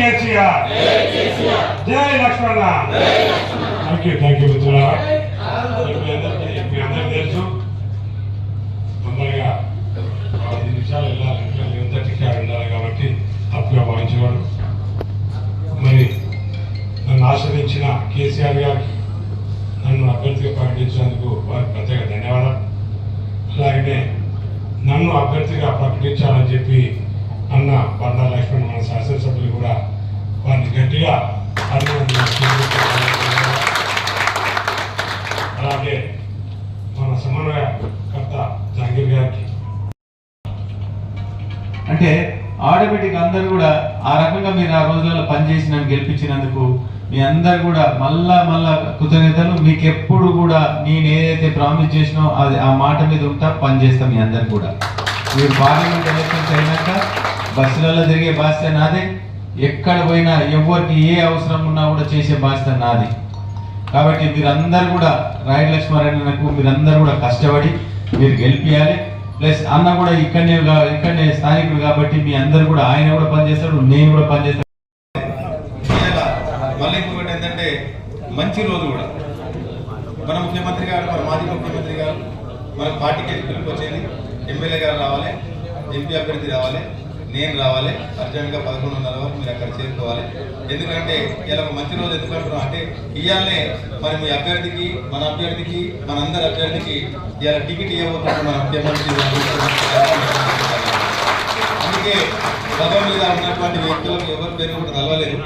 కేసీఆర్ జై Lakshmana. Thank you thank you మిత్రులారా. మీ అందరికీ మీ అందరికీ తెలుసు. తొందరగా ఐదు నిమిషాలు వెళ్ళాలి ఇంకా ఉండాలి కాబట్టి తప్పుగా భావించేవాడు మరి నన్ను ఆశ్రయించిన కేసీఆర్ గారికి నన్ను అభ్యర్థిగా ప్రకటించినందుకు వారికి ప్రత్యేక ధన్యవాదాలు. అలాగనే నన్ను అభ్యర్థిగా ప్రకటించాలని చెప్పి అన్న బండా లక్ష్మణ్ మన శాసనసభ్యులు కూడా వారిని గట్టిగా అభినందించారు. అలాగే మన సమన్వయకర్త జహంగీర్ గారికి అంటే ఆటోమేటిక్ అందరు కూడా ఆ రకంగా మీరు ఆ రోజులలో పనిచేసి నన్ను గెలిపించినందుకు మీ అందరు కూడా మళ్ళా మళ్ళా కృతజ్ఞతలు. మీకు ఎప్పుడు కూడా నేను ఏదైతే ప్రామిస్ చేసినో అది ఆ మాట మీద ఉంటా పనిచేస్తాం మీ అందరు కూడా. మీరు పార్లమెంట్ ఎలక్షన్స్ అయినాక బస్సులలో తిరిగే బాధ్యత నాదే. ఎక్కడ పోయినా ఎవరికి ఏ అవసరం ఉన్నా కూడా చేసే బాధ్యత నాది. కాబట్టి మీరందరూ కూడా రాయలక్ష్మారాయణకు మీరందరూ కూడా కష్టపడి మీరు గెలిపించాలి ప్లస్ అన్న కూడా ఇక్కడనే ఇక్కడనే స్థానికుడు కాబట్టి మీ అందరు కూడా ఆయన కూడా పనిచేస్తాడు నేను కూడా పనిచేస్తాను. మళ్ళీ ఇంకొకటి ఏంటంటే మంచి రోజు కూడా. మన ముఖ్యమంత్రి గారు మన మాజీ ముఖ్యమంత్రి గారు మన పార్టీకి పిలుపు వచ్చేది. ఎమ్మెల్యే గారు రావాలి ఎంపీ అభ్యర్థి రావాలి నేను రావాలి. అర్జెంట్గా పదకొండున్నర వరకు చేసుకోవాలి ఎందుకంటే ఇలా మంచి రోజు ఎందుకంటున్నాం అంటే ఇవాళనే మరి మీ అభ్యర్థికి మన అభ్యర్థికి మన అందరి అభ్యర్థికి ఇలా టికెట్ ఇవ్వబోతున్నారు మన ముఖ్యమంత్రి అందుకే గతం మీద ఉన్నటువంటి వ్యక్తులకు ఎవరి పేరు కూడా కలవలేదు